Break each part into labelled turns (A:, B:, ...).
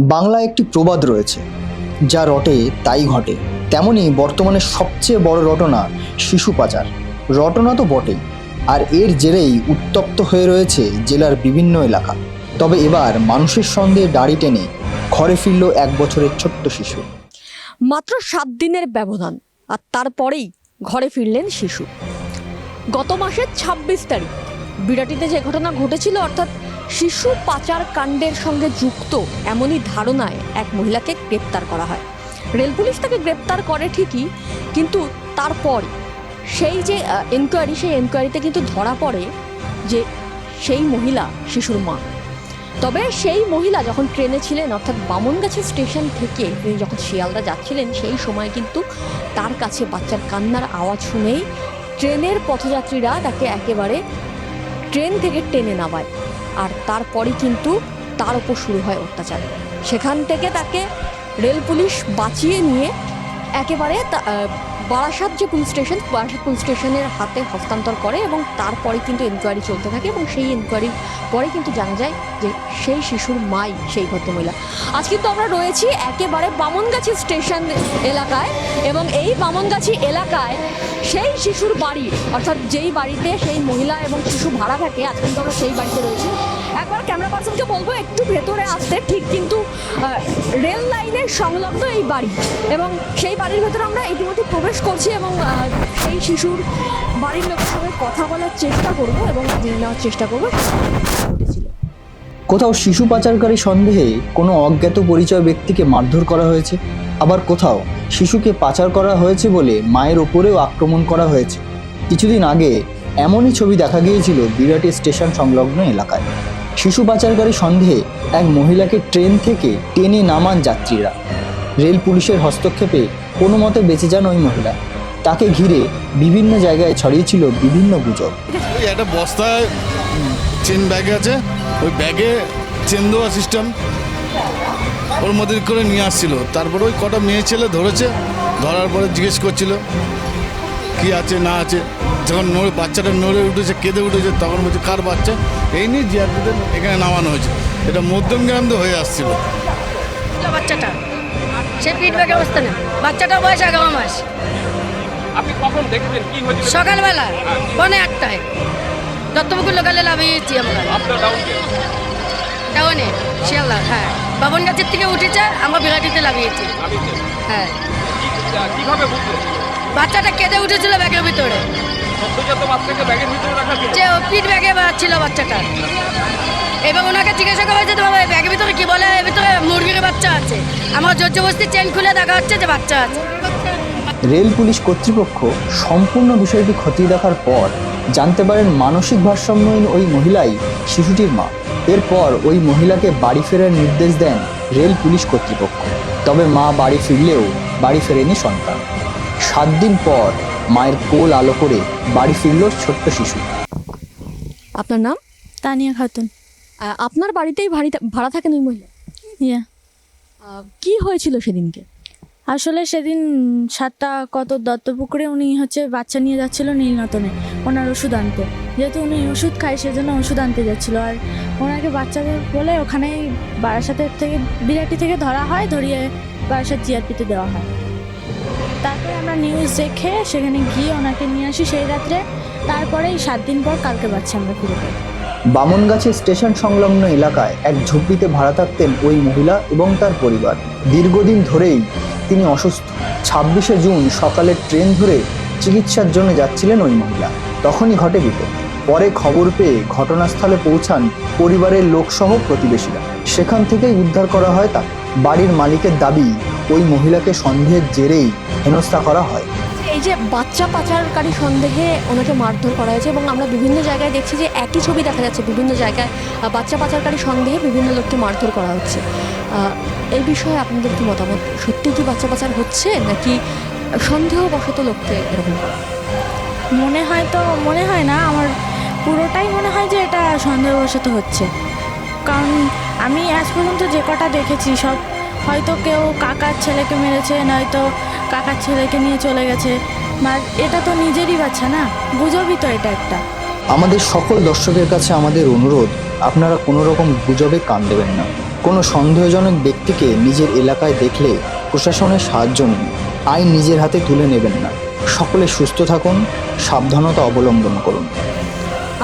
A: বাংলায় একটি প্রবাদ রয়েছে, যা রটে তাই ঘটে। তেমনি বর্তমানে সবচেয়ে বড় রটনা শিশু পাচার। রটনা তো বটেই, আর এর জেরেই উত্তপ্ত হয়ে রয়েছে জেলার বিভিন্ন এলাকা। তবে এবার মানুষের সঙ্গে দাড়ি টেনে ঘরে ফিরল এক বছরের ছোট্ট শিশু।
B: মাত্র সাত দিনের ব্যবধান, আর তারপরেই ঘরে ফিরলেন শিশু। গত মাসের ছাব্বিশ তারিখ, বিরাটিতে যে ঘটনা ঘটেছিল, অর্থাৎ শিশু পাচার কাণ্ডের সঙ্গে যুক্ত এমনই ধারণায় এক মহিলাকে গ্রেপ্তার করা হয়। রেল পুলিশ তাকে গ্রেপ্তার করে ঠিকই, কিন্তু তারপর সেই যে এনকোয়ারি সেই এনকোয়ারিতে কিন্তু ধরা পড়ে যে সেই মহিলা শিশুর মা। তবে সেই মহিলা যখন ট্রেনে ছিলেন, অর্থাৎ বামনগাছি স্টেশন থেকে তিনি যখন শিয়ালদা যাচ্ছিলেন, সেই সময় কিন্তু তার কাছে বাচ্চার কান্নার আওয়াজ শুনেই ট্রেনের পথযাত্রীরা তাকে একেবারে ট্রেন থেকে টেনে নামায়। আর তারপরে কিন্তু তার ওপর শুরু হয় অত্যাচার। সেখান থেকে তাকে রেল পুলিশ বাঁচিয়ে নিয়ে একেবারে বারাসাত যে পুলিশ স্টেশন, বারাসাত পুলিশ স্টেশনের হাতে হস্তান্তর করে এবং তারপরে কিন্তু এনকোয়ারি চলতে থাকে এবং সেই এনকোয়ারির পরে কিন্তু জানা যায় যে সেই শিশুর মাই সেই ভদ্রমহিলা। আজ কিন্তু আমরা রয়েছি একেবারে বামনগাছি স্টেশন এলাকায় এবং এই বামনগাছি এলাকায় সেই শিশুর বাড়ি, অর্থাৎ যেই বাড়িতে সেই মহিলা এবং শিশু ভাড়া থাকে, আজ কিন্তু আমরা সেই বাড়িতে রয়েছি। একবার ক্যামেরা পার্সনকে বলব, একটু ভেতরে আসতে। ঠিক কিন্তু রেল লাইনের সংলগ্ন এই বাড়ি এবং সেই বাড়ির ভেতরে আমরা ইতিমধ্যে প্রবেশ করছি এবং সেই শিশুর বাড়ির লোকের সঙ্গে কথা বলার চেষ্টা করব এবং জেনে নেওয়ার চেষ্টা করব।
A: কোথাও শিশু পাচারকারী সন্দেহে কোনো অজ্ঞাত পরিচয় ব্যক্তিকে মারধর করা হয়েছে। আবার কোথাও শিশুকে পাচার করা হয়েছে বলে মায়ের ওপরেও আক্রমণ করা হয়েছে। কিছুদিন আগে এমনই ছবি দেখা গিয়েছিল বিরাটি স্টেশন সংলগ্ন এলাকায়। শিশু পাচারকারী সন্দেহে এক মহিলাকে ট্রেন থেকে টেনে নামান যাত্রীরা। রেল পুলিশের হস্তক্ষেপে কোনো মতে বেঁচে যান ওই মহিলা। তাকে ঘিরে বিভিন্ন জায়গায় ছড়িয়েছিল বিভিন্ন গুজব।
C: একটা বস্তায় চেন ব্যাগ আছে, ওই ব্যাগে চেন দেওয়া সিস্টেম ওর মধ্যে করে নিয়ে আসছিল। তারপরে ওই কটা মেয়ে ছেলে ধরেছে, ধরার পরে জিজ্ঞেস করছিল কি আছে না আছে যখন নড়ে বাচ্চাটা নড়ে উঠেছে কেঁদে উঠেছে তখন বলছে কার বাচ্চা? এই নিয়ে জিআরপিতে এখানে নামানো হয়েছে। এটা মধ্যমগ্রাম দিয়ে হয়ে আসছিল।
D: ছিল বাচ্চাটা? সে ফিডব্যাক অবস্থা নেই। বাচ্চাটার বয়স এগারো মাস।
E: আপনি কখন দেখবেন কি হয়েছিল?
D: সকালবেলা পৌনে আটটায়। দত্তপুকুর লোকালে লাভিয়েছি আমরা টাউনে শিয়ালদা হ্যাঁ। বাবন গাছের থেকে উঠেছে আমরা বিরাটিতে লাগিয়েছি
E: আমি
D: হ্যাঁ।
E: কীভাবে বুঝলেন?
D: বাচ্চাটা কেঁদে উঠেছিল ব্যাগের ভিতরে। যে পিঠ ব্যাগে ছিল বাচ্চাটা। এবং ওনাকে জিজ্ঞাসা করা হয়েছে তোমার ব্যাগের ভিতরে কি বলে? এর ভিতরে মুরগির বাচ্চা আছে। আমার জর্জবস্তি চেন খুলে দেখা হচ্ছে যে বাচ্চা আছে।
A: রেল পুলিশ কর্তৃপক্ষ সম্পূর্ণ বিষয়টি খতিয়ে দেখার পর জানতে পারেন মানসিক ভারসাম্যহীন ওই মহিলাই শিশুটির মা। এরপর ওই মহিলাকে বাড়ি ফেরার নির্দেশ দেন রেল পুলিশ কর্তৃপক্ষ। তবে মা বাড়ি ফিরলেও বাড়ি ফেরেনি সন্তান। সাত দিন পর মায়ের কোল আলো করে বাড়ি ফিরল ছোট্ট শিশু।
B: আপনার নাম?
F: তানিয়া খাতুন।
B: আপনার বাড়িতেই ভাড়ি ভাড়া থাকেন ওই মহিলা?
F: ইয়া।
B: কি হয়েছিল সেদিনকে?
F: আসলে সেদিন সাতটা কত দত্তপুকুরে উনি হচ্ছে বাচ্চা নিয়ে যাচ্ছিল নীলনতনে ওনার ওষুধ আনতে। যেহেতু উনি ওষুধ খায় সেজন্য ওষুধ আনতে যাচ্ছিল। আর ওনাকে বাচ্চাদের বলে ওখানেই বারাসাতের থেকে বিরাটি থেকে ধরা হয় ধরিয়ে বারাসাত জিআরপিতে দেওয়া হয়। তারপরে আমরা নিউজ দেখে সেখানে গিয়ে ওনাকে নিয়ে আসি সেই রাত্রে। তারপরেই সাত দিন পর কালকে বাচ্চা আমরা ফিরে। পাই
A: স্টেশন সংলগ্ন এলাকায় এক ঝুপড়িতে ভাড়া থাকতেন ওই মহিলা এবং তার পরিবার। দীর্ঘদিন ধরেই তিনি অসুস্থ। ছাব্বিশে জুন সকালে ট্রেন ধরে চিকিৎসার জন্য যাচ্ছিলেন ওই মহিলা। তখনই ঘটে বিপদ। পরে খবর পেয়ে ঘটনাস্থলে পৌঁছান পরিবারের লোকসহ প্রতিবেশীরা। সেখান থেকেই উদ্ধার করা হয় তা বাড়ির মালিকের দাবি ওই মহিলাকে সন্দেহের জেরেই হেনস্থা করা হয়।
B: এই যে বাচ্চা পাচারকারী সন্দেহে ওনাকে মারধর করা হয়েছে এবং আমরা বিভিন্ন জায়গায় দেখছি যে একই ছবি দেখা যাচ্ছে বিভিন্ন জায়গায় বাচ্চা পাচারকারী সন্দেহে বিভিন্ন লোককে মারধর করা হচ্ছে। এই বিষয়ে আপনাদের কি মতামত? সত্যি কি বাচ্চা পাচার হচ্ছে নাকি সন্দেহবশত লোককে এরকম
F: মনে হয় তো মনে হয় না। আমার পুরোটাই মনে হয় যে এটা সন্দেহবশত হচ্ছে। কারণ আমি আজ পর্যন্ত যে কটা দেখেছি সব হয়তো কেউ কাকার ছেলেকে মেরেছে নয়তো কাকার ছেলেকে নিয়ে চলে গেছে। বা এটা তো নিজেরই বাচ্চা না? গুজবই তো এটা একটা।
A: আমাদের সকল দর্শকের কাছে আমাদের অনুরোধ আপনারা কোনো রকম গুজবে কান দেবেন না। কোনো সন্দেহজনক ব্যক্তিকে নিজের এলাকায় দেখলে প্রশাসনের সাহায্য নিন। আইন নিজের হাতে তুলে নেবেন না। সকলে সুস্থ থাকুন সাবধানতা অবলম্বন করুন।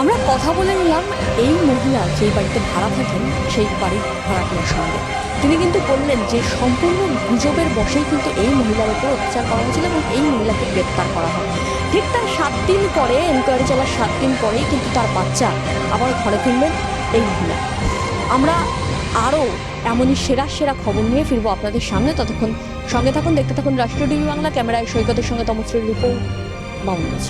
B: আমরা কথা বলে নিলাম এই মহিলা যেই বাড়িতে ভাড়া থাকেন সেই বাড়ির ভাড়াটিয়ার সঙ্গে। তিনি কিন্তু বললেন যে সম্পূর্ণ গুজবের বশেই কিন্তু এই মহিলার উপর অত্যাচার করা হয়েছিল এবং এই মহিলাকে গ্রেপ্তার করা হয়। ঠিক তার সাত দিন পরে, এনকোয়ারি চলার সাত দিন পরেই কিন্তু তার বাচ্চা আবার ঘরে ফিরলেন এই মহিলা। আমরা আরও এমনই সেরা সেরা খবর নিয়ে ফিরবো আপনাদের সামনে। ততক্ষণ সঙ্গে থাকুন, দেখতে থাকুন রাষ্ট্রীয় টিভি বাংলা, ক্যামেরায় সৈকতের সঙ্গে তমশ্রীর রিপোর্ট মাউন্ট